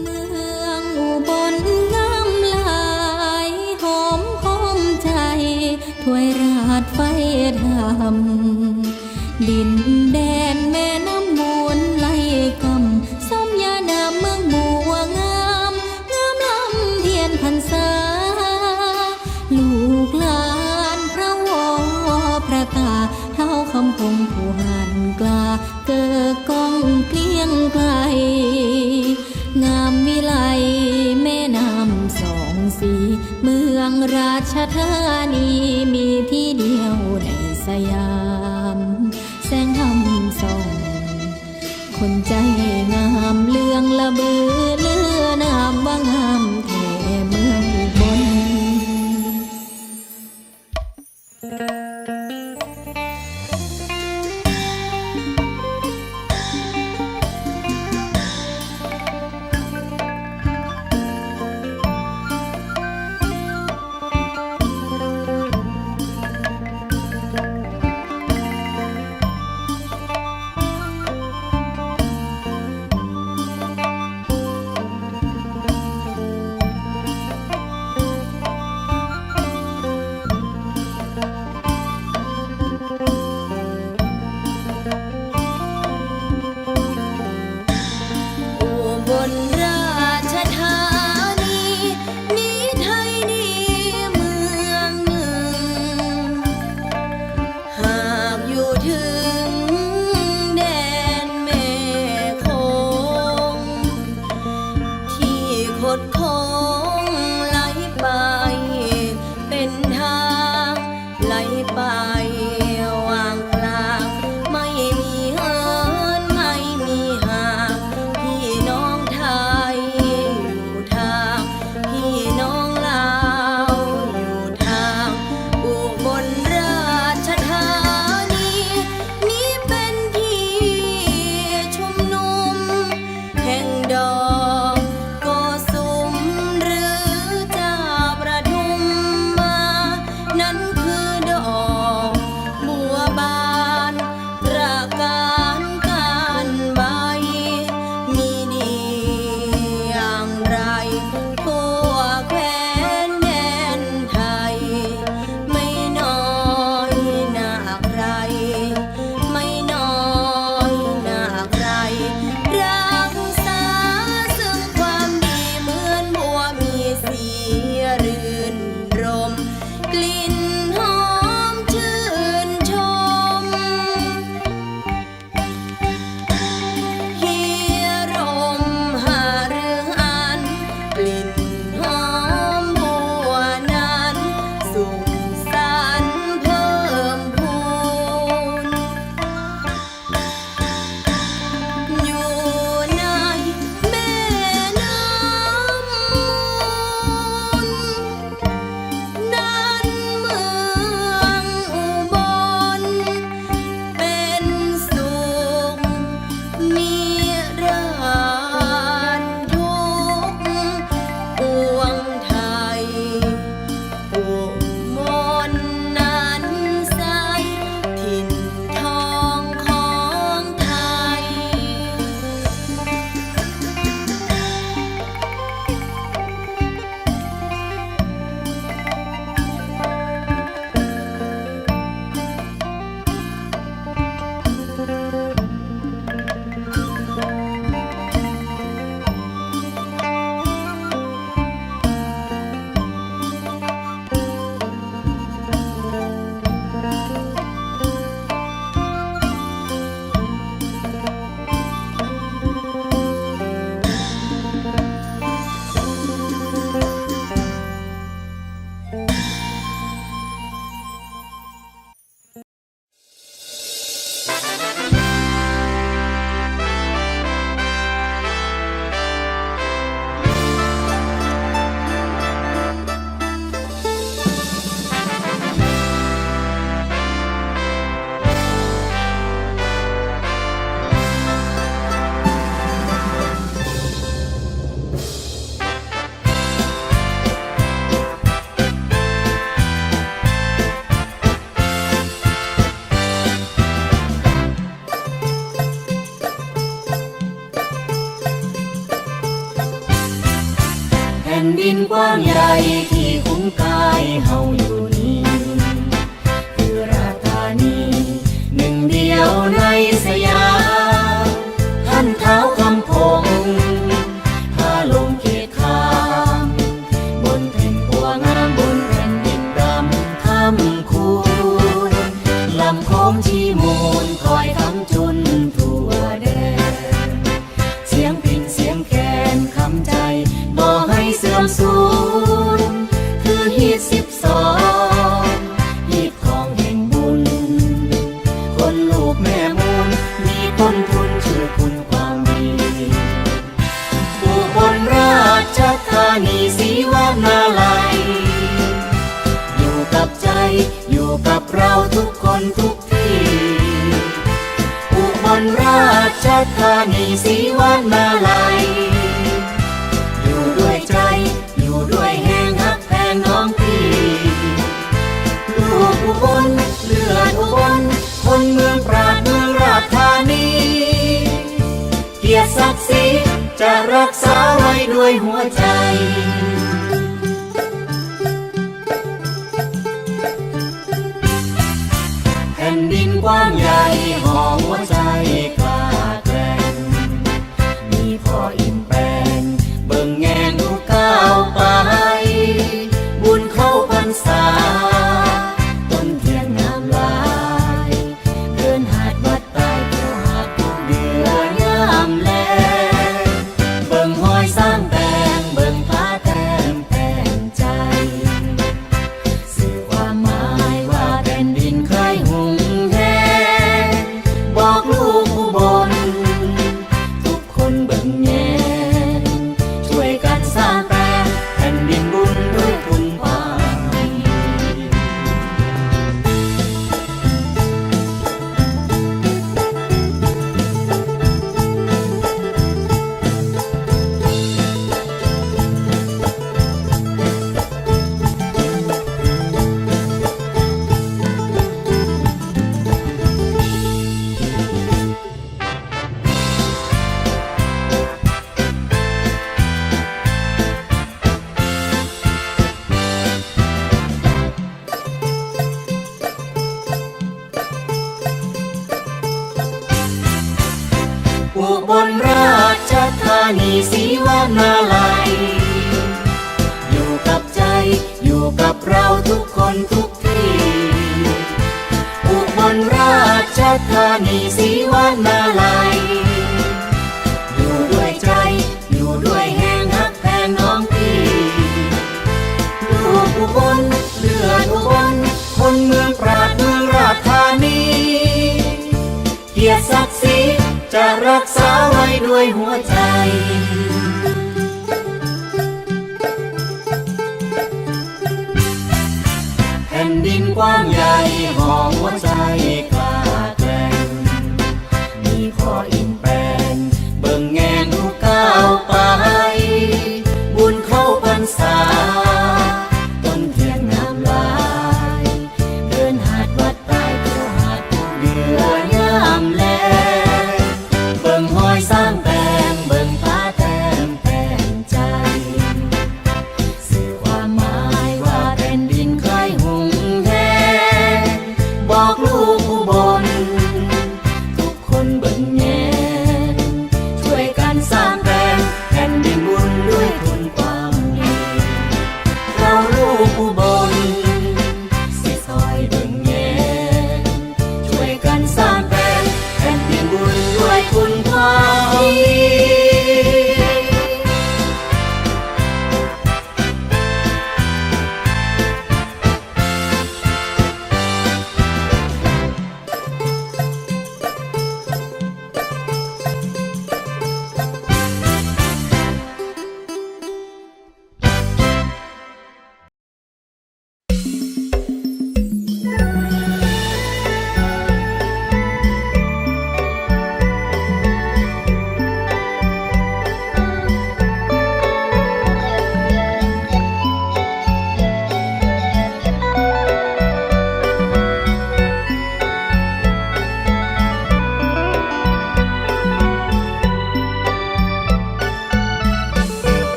เมืองอุบลงามหลายหอมหอมใจ ถวยราดไฟดำดิน ธานีมีที่เดียวในสยาม แสงทำส่อง คนใจงามเลืองละเบือเลือนามว่างามแท่เมืองอุบนเดินกว้างใหญ่ที่คุ้มกายเฮาอยู่นี้คือราชธานีหนึ่งเดียวในสยามท่านเท้าคำพงพาลงเขตขามบนแผ่นปัวงามบนแผ่นดินดำคำคูณลำโค้งที่มูลคอยคำจุ อยู่กับเราทุกคนทุกที่ อุบลราชธานีศรีวนาลัย อยู่ด้วยใจ อยู่ด้วยแห่งฮักแพงน้องพี่ ลูกอุบลเลือดอุบลคนเมืองปราดเมืองราชธานี เกียรติศักดิ์ศรีจะรักษาไว้ด้วยหัวใจ บลราชธานีสีวนาลัย อยู่กับใจอยู่กับเราทุกคนทุกที่อุบลราชธานีสีวนาลัย ด้วยหัวใจแผ่นดินกว้างใหญ่ห่อหัวใจกลา